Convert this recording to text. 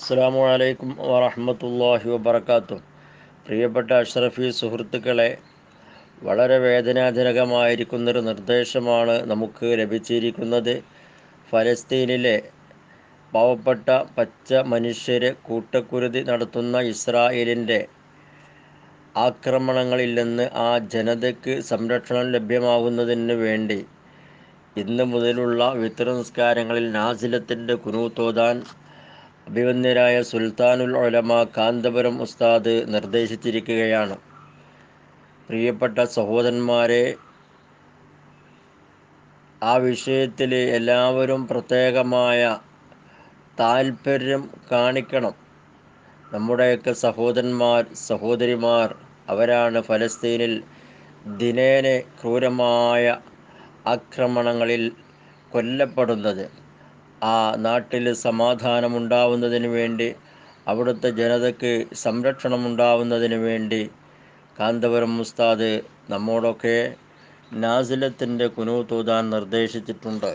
അസ്സാമു അലൈക്കും വറഹമത്തല്ലാഹി വബർക്കാത്തു പ്രിയപ്പെട്ട അഷ്റഫി സുഹൃത്തുക്കളെ വളരെ വേദനാജനകമായിരിക്കുന്നൊരു നിർദ്ദേശമാണ് നമുക്ക് ലഭിച്ചിരിക്കുന്നത്. ഫലസ്തീനിലെ പാവപ്പെട്ട പച്ച മനുഷ്യരെ കൂട്ടക്കുരുതി നടത്തുന്ന ഇസ്രായേലിന്റെ ആക്രമണങ്ങളിൽ നിന്ന് ആ ജനതയ്ക്ക് സംരക്ഷണം ലഭ്യമാകുന്നതിന് വേണ്ടി ഇന്ന് മുതലുള്ള വിത്ര നിസ്കാരങ്ങളിൽ നാസിലത്തിന്റെ കുനൂത്തോതാൻ അഭിവന്യരായ സുൽത്താനുൽ ഒലമ കാന്തപുരം ഉസ്താദ് നിർദ്ദേശിച്ചിരിക്കുകയാണ്. പ്രിയപ്പെട്ട സഹോദരന്മാരെ ആ വിഷയത്തിൽ എല്ലാവരും പ്രത്യേകമായ താൽപ്പര്യം കാണിക്കണം. നമ്മുടെയൊക്കെ സഹോദരന്മാർ സഹോദരിമാർ അവരാണ് ഫലസ്തീനിൽ ദിനേനെ ക്രൂരമായ ആക്രമണങ്ങളിൽ കൊല്ലപ്പെടുന്നത്. ആ നാട്ടിൽ സമാധാനമുണ്ടാവുന്നതിന് വേണ്ടി അവിടുത്തെ ജനതയ്ക്ക് സംരക്ഷണമുണ്ടാവുന്നതിന് വേണ്ടി കാന്തപുരം ഉസ്താദ് നമ്മോടൊക്കെ നാസിലത്തിന്റെ കുനൂത്തൂതാൻ നിർദ്ദേശിച്ചിട്ടുണ്ട്.